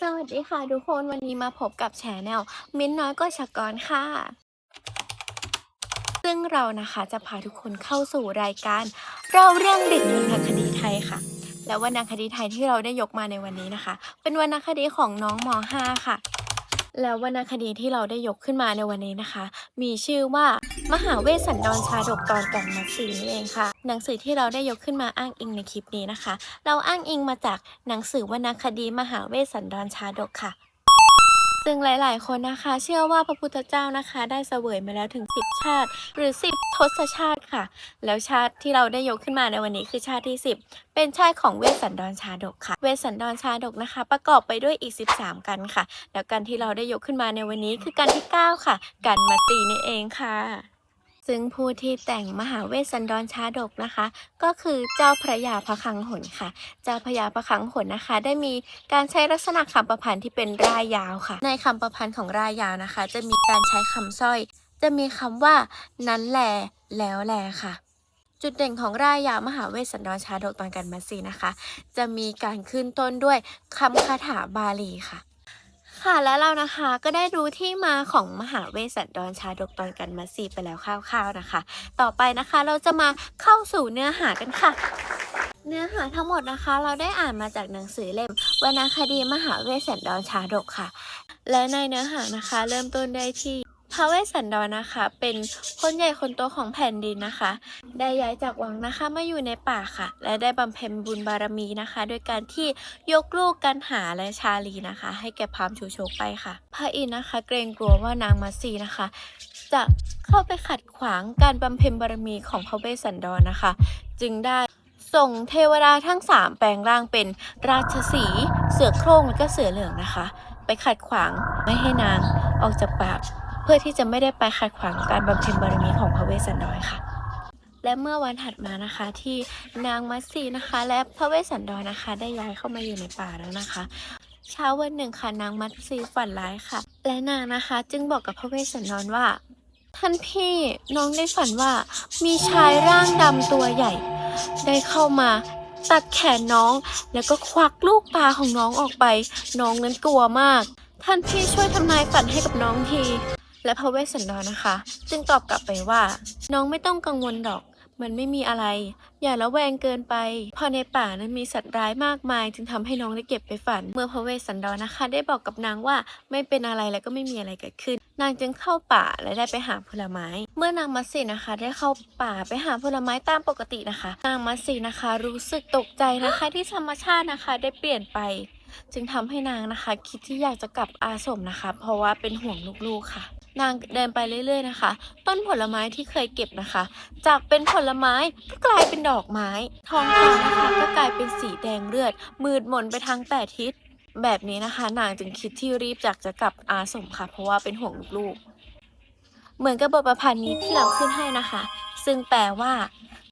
สวัสดีค่ะทุกคนวันนี้มาพบกับแชนแนลมิ้นน้อยก็ชกรค่ะ ซึ่งเรานะคะจะพาทุกคนเข้าสู่รายการเราเรื่องเด็กวรรณคดีไทยค่ะ และวรรณคดีไทยที่เราได้ยกมาในวันนี้นะคะ เป็นวรรณคดีของน้องม .5 ค่ะ แล้ววรรณคดีที่เราได้ยกขึ้นมาในวันนี้นะคะ มีชื่อว่ามหาเวสสันดรชาดกตอนกันมัดสีนี่เองค่ะ หนังสือที่เราได้ยกขึ้นมาอ้างอิงในคลิปนี้นะคะ เราอ้างอิงมาจากหนังสือวรรณคดีมหาเวสสันดรชาดกค่ะ ซึ่งหลาย ๆ คนนะคะ เชื่อว่าพระพุทธเจ้านะคะ ได้เสวยมาแล้วถึง 10 ชาติ หรือ 10 ทศชาติค่ะ แล้วชาติที่เราได้ยกขึ้นมาในวันนี้คือชาติที่ 10 เป็นชาติของเวสสันดรชาดกค่ะ เวสสันดรชาดกนะคะ ประกอบไปด้วยอีก 13 กันค่ะ แล้วกันที่เราได้ยกขึ้นมาในวันนี้คือกันที่ 9 ค่ะ กันมาตีนี่เองค่ะ ซึ่งผู้ที่แต่งมหาเวสสันดรชาดกนะคะ ก็คือเจ้าพระยาพระคังหนค่ะ เจ้าพระยาพระคังหนนะคะ ได้มีการใช้ลักษณะคำประพันธ์ที่เป็นรายยาวค่ะ ในคำประพันธ์ของรายยาวนะคะ จะมีการใช้คำสร้อย จะมีคำว่านั้นแลแล้วแลค่ะ จุดเด่นของรายยาวมหาเวสสันดรชาดกตอนกันมาสีนะคะ จะมีการขึ้นต้นด้วยคำคาถาบาลีค่ะ ค่ะ แล้วเรานะคะก็ได้รู้ที่มาของมหาเวสสันดรชาดกตอนกันมาสีไปแล้วคร่าวๆนะคะ ต่อไปนะคะเราจะมาเข้าสู่เนื้อหากันค่ะเนื้อหาทั้งหมดนะคะ เราได้อ่านมาจากหนังสือเล่มวรรณคดีมหาเวสสันดรชาดกค่ะ และในเนื้อหานะคะ เริ่มต้นได้ที่ พระเวสสันดรนะคะ เป็นคนใหญ่คนโตของแผ่นดินนะคะ ได้ย้ายจากวังนะคะมาอยู่ในป่าค่ะ และได้บำเพ็ญบุญบารมีนะคะ โดยการที่ยกลูกกันหาและชาลีนะคะ ให้แก่พราหมณ์ชูโชคไปค่ะ พระอินทร์นะคะ เกรงกลัวว่านางมัตสีนะคะ จะเข้าไปขัดขวางการบำเพ็ญบารมีของพระเวสสันดรนะคะ จึงได้ส่งเทวดาทั้งสามแปลงร่างเป็นราชสีเสือโคร่งและก็เสือเหลืองนะคะ ไปขัดขวางไม่ให้นางออกจากป่า เพื่อที่จะไม่ได้ไปขัดขวางการบำเพ็ญบารมีของพระเวสสันดรค่ะ และเมื่อวันถัดมานะคะที่นางมัตสีนะคะ และพระเวสสันดรนะคะ ได้ย้ายเข้ามาอยู่ในป่าแล้วนะคะเช้าวันหนึ่งค่ะนางมัตสีฝันร้ายค่ะ และนางนะคะ จึงบอกกับพระเวสสันดรว่า ท่านพี่น้องได้ฝันว่ามีชายร่างดำตัวใหญ่ ได้เข้ามาตัดแขนน้อง แล้วก็ควักลูกตาของน้องออกไป น้องนั้นกลัวมาก ท่านพี่ช่วยทำนายฝันให้กับน้องที และพระเวสสันดรนะคะ จึงตอบกลับไปว่า น้องไม่ต้องกังวลดอก มันไม่มีอะไร อย่าละแวงเกินไปเพอในป่านั้นมีสัตว์ร้ายมากมาย จึงทำให้น้องได้เก็บไปฝัน เมื่อพระเวสสันดรนะคะ ได้บอกกับนางว่าไม่เป็นอะไรและก็ไม่มีอะไรเกิดขึ้น นางจึงเข้าป่าและได้ไปหาผลไม้ เมื่อนางมัตสีนะคะ ได้เข้าป่าไปหาผลไม้ตามปกตินะคะ นางมัตสีนะคะ รู้สึกตกใจนะคะที่ธรรมชาตินะคะได้เปลี่ยนไปจึงทำให้นางนะคะ คิดที่อยากจะกลับอาสมนะคะ เพราะว่าเป็นห่วงลูกๆค่ะ นางเดินไปเรื่อย ๆ นะคะ ต้นผลไม้ที่เคยเก็บนะคะ จากเป็นผลไม้ก็กลายเป็นดอกไม้ ท้องฟ้านะคะก็กลายเป็นสีแดงเลือด มืดมนไปทางแปดทิศ แบบนี้นะคะ นางจึงคิดที่รีบจากจะกลับอาสมค่ะ เพราะว่าเป็นห่วงลูกๆเหมือนกับบทประพันธ์นี้ที่เราขึ้นให้นะคะ ซึ่งแปลว่า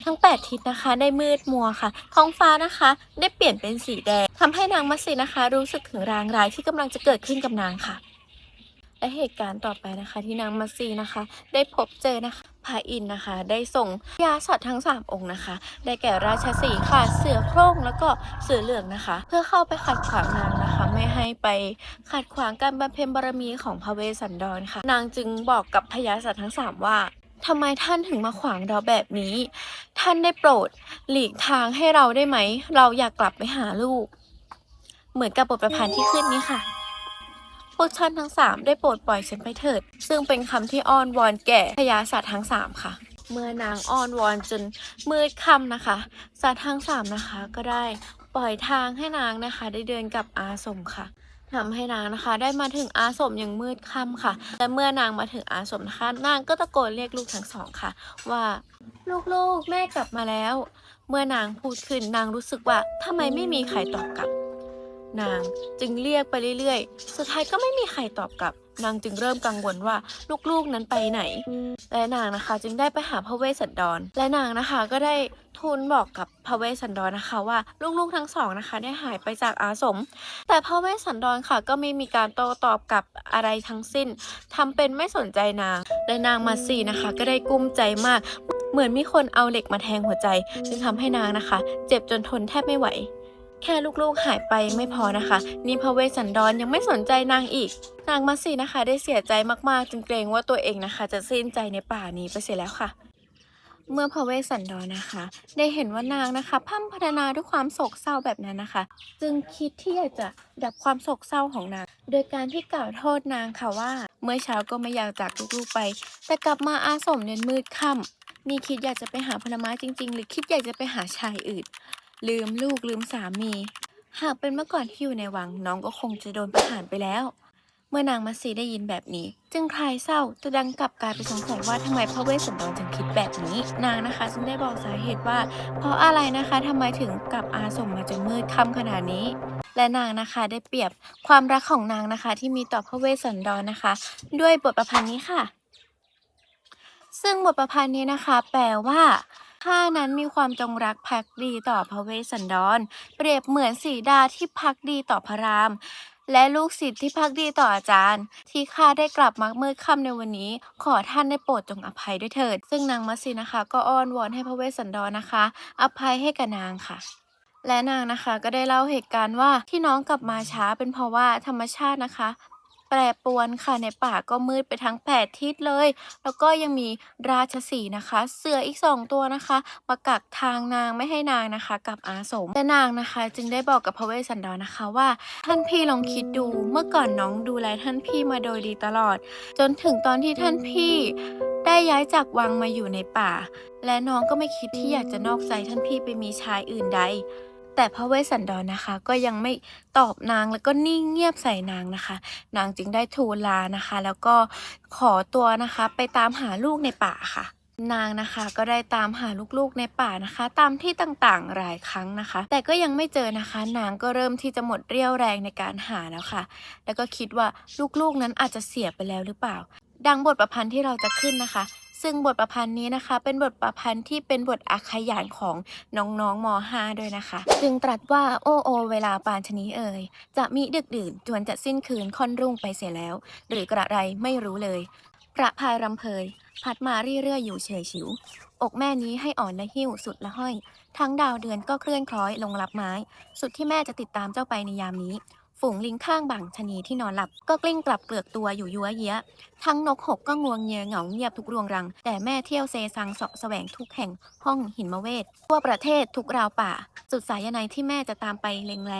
ทั้ง 8 ทิศนะคะ ได้มืดมัวค่ะ ท้องฟ้านะคะ ได้เปลี่ยนเป็นสีแดงทำให้นางมัตสีนะคะ รู้สึกถึงรางร้ายที่กำลังจะเกิดขึ้นกับนางค่ะ และเหตุการณ์ต่อไปนะคะ ที่นางมัตสีนะคะ ได้พบเจอนะคะพระอินนะคะ ได้ส่งยาสัตว์ทั้ง 3 องค์นะคะ ได้แก่ราชสีค่ะ เสือโคร่งแล้วก็เสือเหลืองนะคะ เพื่อเข้าไปขัดขวางนางนะคะ ไม่ให้ไปขัดขวางการบำเพ็ญบารมีของพระเวสสันดรค่ะ นางจึงบอกกับพญาสัตว์ทั้งสามว่าทำไมท่านถึงมาขวางเราแบบนี้ ท่านได้โปรด หลีกทางให้เราได้ไหม เราอยากกลับไปหาลูก เหมือนกับบทประพันธ์ที่ขึ้นนี้ค่ะ วกท่านทั้งสามได้โปรดปล่อยฉันไปเถิด ซึ่งเป็นคำที่อ้อนวอนแก่พญาสัตว์ทั้งสามค่ะ เมื่อนางอ้อนวอนจนมืดค่ำนะคะ สัตว์ทั้งสามนะคะก็ได้ปล่อยทางให้นางนะคะ ได้เดินกลับอาสมค่ะทำให้นางนะคะ ได้มาถึงอาสมอย่างมืดค่ำค่ะและเมื่อนางมาถึงอาสมนะคะนางก็ตะโกนเรียกลูกทั้งสองค่ะ ว่าลูกๆแม่กลับมาแล้ว เมื่อนางพูดขึ้นนางรู้สึกว่าทำไมไม่มีใครตอบกลับ นางจึงเรียกไปเรื่อยๆ สุดท้ายก็ไม่มีใครตอบกลับ นางจึงเริ่มกังวลว่าลูกๆนั้นไปไหน และนางนะคะจึงได้ไปหาพระเวสสันดร และนางนะคะก็ได้ทูลบอกกับพระเวสสันดรนะคะว่าลูกๆทั้งสองนะคะได้หายไปจากอาสม แต่พระเวสสันดรค่ะก็ไม่มีการโต้ตอบกลับอะไรทั้งสิ้นทำเป็นไม่สนใจนาง และนางมาสีนะคะ ก็ได้กุ้มใจมาก เหมือนมีคนเอาเหล็กมาแทงหัวใจ จึงทำให้นางนะคะ เจ็บจนทนแทบไม่ไหว แค่ลูกๆหายไปไม่พอนะคะ นี่พระเวสสันดรยังไม่สนใจนางอีก นางมัสสีนะคะ ได้เสียใจมากๆจึงเกรงว่าตัวเองนะคะ จะสิ้นใจในป่านี้ไปเสียแล้วค่ะ เมื่อพระเวสสันดรนะคะ ได้เห็นว่านางนะคะพร่ำพรรณนาด้วยความโศกเศร้าแบบนั้นนะคะ จึงคิดที่อยากจะดับความโศกเศร้าของนาง โดยการที่กล่าวโทษนางค่ะว่า เมื่อเช้าก็ไม่อยากจากลูกๆไป แต่กลับมาอาสมเนียนมืดค่ำนี่คิดอยากจะไปหาผลไม้จริง ๆ หรือคิดอยากจะไปหาชายอื่น ลืมลูกลืมสามี หากเป็นเมื่อก่อนที่อยู่ในวังน้องก็คงจะโดนประหารไปแล้ว เมื่อนางมัสสีได้ยินแบบนี้ จึงคลายเศร้าแต่ดังกลับกลายเป็นสงสัยว่าทำไมพระเวสสันดรจึงคิดแบบนี้ นางนะคะจึงได้บอกสาเหตุว่า เพราะอะไรนะคะทำไมถึงกลับอาสมมาจนมืดค่ำขนาดนี้และนางนะคะได้เปรียบความรักของนางนะคะ ที่มีต่อพระเวสสันดรนะคะ ด้วยบทประพันธ์นี้ค่ะ ซึ่งบทประพันธ์นี้นะคะ แปลว่า ข้านั้นมีความจงรักภักดีต่อพระเวสสันดร เปรียบเหมือนสีดาที่พักดีต่อพระราม และลูกศิษย์ที่พักดีต่ออาจารย์ ที่ข้าได้กลับมาเมื่อค่ำในวันนี้ ขอท่านได้โปรดจงอภัยด้วยเถิด ซึ่งนางมัสสีนะคะ ก็อ้อนวอนให้พระเวสสันดรนะคะ อภัยให้กับนางค่ะและนางนะคะก็ได้เล่าเหตุการณ์ว่าที่น้องกลับมาช้าเป็นเพราะว่าธรรมชาตินะคะ แปรปรวนค่ะในป่าก็มืดไปทั้งแปดทิศเลย แล้วก็ยังมีราชสีนะคะ เสืออีกสองตัวนะคะมากักทางนางไม่ให้นางนะคะกับอาสมแต่นางนะคะ จึงได้บอกกับพระเวสสันดรนะคะว่า ท่านพี่ลองคิดดูเมื่อก่อนน้องดูแลท่านพี่มาโดยดีตลอด จนถึงตอนที่ท่านพี่ได้ย้ายจากวังมาอยู่ในป่า และน้องก็ไม่คิดที่อยากจะนอกใจท่านพี่ไปมีชายอื่นใด แต่พระเวสสันดรนะคะ ก็ยังไม่ตอบนางแล้วก็นิ่งเงียบใส่นางนะคะ นางจึงได้ทูลลานะคะ แล้วก็ขอตัวนะคะไปตามหาลูกในป่าค่ะนางนะคะก็ได้ตามหาลูกๆในป่านะคะ ตามที่ต่างๆหลายครั้งนะคะ แต่ก็ยังไม่เจอนะคะ นางก็เริ่มที่จะหมดเรี่ยวแรงในการหาแล้วค่ะ แล้วก็คิดว่าลูกๆนั้นอาจจะเสียไปแล้วหรือเปล่า ดังบทประพันธ์ที่เราจะขึ้นนะคะ ซึ่งบทประพันธ์นี้นะคะ เป็นบทประพันธ์ที่เป็นบทอาขยานของน้องๆม .5 ด้วยนะคะ จึงตรัสว่าโอ้โอ เวลาปานชนี้เอ่ยจะมิดึกดื่นจวนจะสิ้นคืนค่อนรุ่งไปเสียแล้ว หรือกระไรไม่รู้เลย พระพายรำเพยพัดมาเรื่อยๆอยู่เฉยฉิว อกแม่นี้ให้อ่อนและหิ้วสุดละห้อย ทั้งดาวเดือนก็เคลื่อนคล้อยลงรับไม้ สุดที่แม่จะติดตามเจ้าไปในยามนี้ ฝูงลิงข้างบังชะนีที่นอนหลับ ก็กลิ้งกลับเกลือกตัวอยู่ยัวเยียทั้งนกหกก็งวงเงียเหงาเงียบทุกรวงรัง แต่แม่เที่ยวเซซังเสาะแสวงทุกแห่งห้องหินมะเวททั่วประเทศทุกราวป่า สุดสายใยที่แม่จะตามไปเล็งแล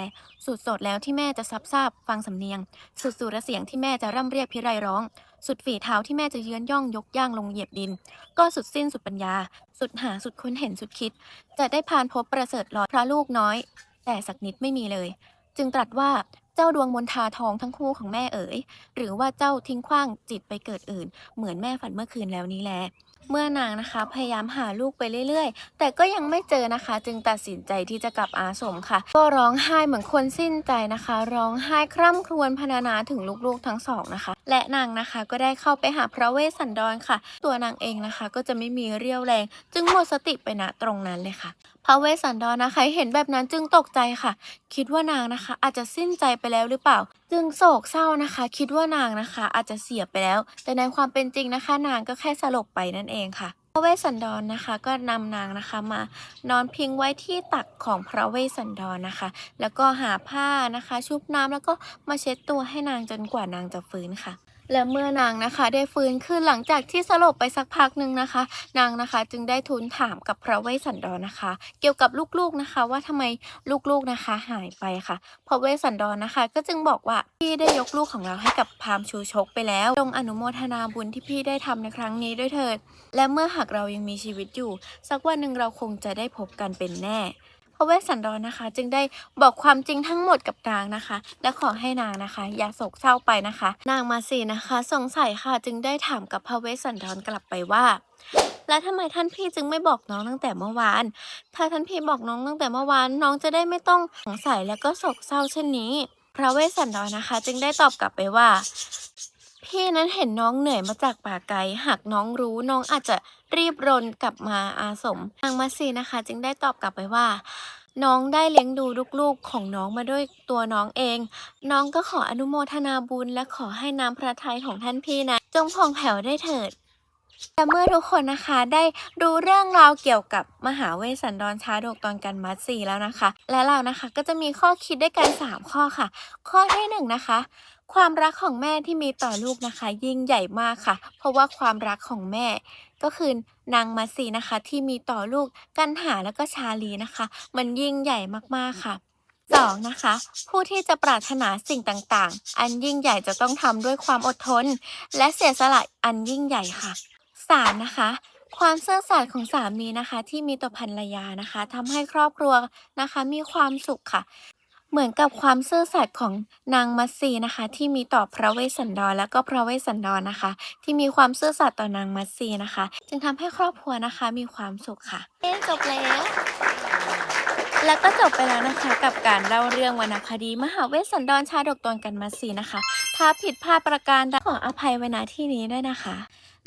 สุดสดแล้วที่แม่จะซับซาบฟังสำเนียง สุดสุรเสียงที่แม่จะร่ำเรียกพิไรร้อง สุดฝีเท้าที่แม่จะเยื้อนย่องยกย่างลงเหยียบดิน ก็สุดสิ้นสุดปัญญา สุดหาสุดค้นเห็นสุดคิด จะได้พานพบประเสริฐลอยพระลูกน้อย แต่สักนิดไม่มีเลย จึงตรัสว่า จ้าดวงมนทาทองทั้งคู่ของแม่เอ๋ย หรือว่าเจ้าทิ้งขว้างจิตไปเกิดอื่น เหมือนแม่ฝันเมื่อคืนแล้วนี้แล เมื่อนางนะคะพยายามหาลูกไปเรื่อยๆ แต่ก็ยังไม่เจอนะคะ จึงตัดสินใจที่จะกลับอาสมค่ะ ก็ร้องไห้เหมือนคนสิ้นใจนะคะ ร้องไห้คร่ำครวญพรรณนาถึงลูกๆทั้งสองนะคะ และนางนะคะก็ได้เข้าไปหาพระเวสสันดรค่ะ ตัวนางเองนะคะก็จะไม่มีเรี่ยวแรง จึงหมดสติไปณตรงนั้นเลยค่ะ พระเวสสันดรนะคะ เห็นแบบนั้นจึงตกใจค่ะ คิดว่านางนะคะ อาจจะสิ้นใจไปแล้วหรือเปล่า จึงโศกเศร้านะคะ คิดว่านางนะคะ อาจจะเสียไปแล้ว แต่ในความเป็นจริงนะคะ นางก็แค่สลบไปนั่นเองค่ะพระเวสสันดรนะคะก็นำนางนะคะมานอนพิงไว้ที่ตักของพระเวสสันดรนะคะ แล้วก็หาผ้านะคะ ชุบน้ำแล้วก็มาเช็ดตัวให้นางจนกว่านางจะฟื้นค่ะ และเมื่อนางนะคะได้ฟื้นขึ้นหลังจากที่สลบไปสักพักหนึ่งนะคะ นางนะคะจึงได้ทูลถามกับพระเวสสันดรนะคะ เกี่ยวกับลูกๆนะคะ ว่าทำไมลูกๆนะคะหายไปค่ะ พระเวสสันดรนะคะ ก็จึงบอกว่าพี่ได้ยกลูกของเราให้กับพราหมณ์ชูชกไปแล้วจงอนุโมทนาบุญที่พี่ได้ทำในครั้งนี้ด้วยเถิด และเมื่อหากเรายังมีชีวิตอยู่ สักวันหนึ่งเราคงจะได้พบกันเป็นแน่ ระเวสสันดรนะคะ จึงได้บอกความจริงทั้งหมดกับนางนะคะ และขอให้นางนะคะ อย่าโศกเศร้าไปนะคะ นางมาสีนะคะ สงสัยค่ะจึงได้ถามกับพระเวสสันดรกลับไปว่าและทำไมท่านพี่จึงไม่บอกน้องตั้งแต่เมื่อวาน ถ้าท่านพี่บอกน้องตั้งแต่เมื่อวานน้องจะได้ไม่ต้องสงสัยและก็โศกเศร้าเช่นนี้ พระเวสสันดรนะคะ จึงได้ตอบกลับไปว่า พี่นั้นเห็นน้องเหนื่อยมาจากป่าไกล หากน้องรู้น้องอาจจะ รีบรนกลับมาอาสมนางมัสซีนะคะ จึงได้ตอบกลับไปว่า น้องได้เลี้ยงดูลูกๆของน้องมาด้วยตัวน้องเอง น้องก็ขออนุโมทนาบุญและขอให้น้ำพระทัยของท่านพี่นะ จงพองแผ่วได้เถิดแต่เมื่อทุกคนนะคะได้รู้เรื่องราวเกี่ยวกับมหาเวสสันดรชาดกตอนกันมัดสีแล้วนะคะ และเรานะคะก็จะมีข้อคิดด้วยกัน 3 ข้อค่ะ ข้อที่1นงนะคะ ความรักของแม่ที่มีต่อลูกนะคะ ยิ่งใหญ่มากค่ะ เพราะว่าความรักของแม่ ก็คือนางมัดสีนะคะ ที่มีต่อลูกกันหาแล้วก็ชาลีนะคะ มันยิ่งใหญ่มากๆค่ะสองนะคะ ผู้ที่จะปรารถนาสิ่งต่างๆ อันยิ่งใหญ่จะต้องทำด้วยความอดทน และเสียสละอันยิ่งใหญ่ค่ะสามนะคะ ความซื่อสัตย์ของสามีนะคะ ที่มีต่อภรรยานะคะทำให้ครอบครัวนะคะ มีความสุขค่ะ เหมือนกับความซื่อสัตย์ของนางมัตสีนะคะ ที่มีต่อพระเวสสันดรและก็พระเวสสันดรนะคะ ที่มีความซื่อสัตย์ต่อนางมัตสีนะคะ จึงทำให้ครอบครัวนะคะมีความสุขค่ะเอ๊ะจบแล้ว แล้วก็จบไปแล้วนะคะกับการเล่าเรื่องวรรณคดี มหาเวสสันดรชาดกตอนกันมาสีนะคะ ถ้าผิดพลาดประการใดขออภัยไว้ณที่นี้ด้วยนะคะ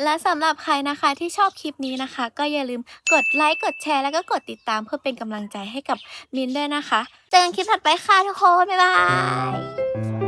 และสำหรับใครนะคะที่ชอบคลิปนี้นะคะ ก็อย่าลืมกดไลค์กดแชร์แล้วก็กดติดตามเพื่อเป็นกำลังใจให้กับมินด้วยนะคะ เจอกันคลิปถัดไปค่ะทุกคนบ๊ายบาย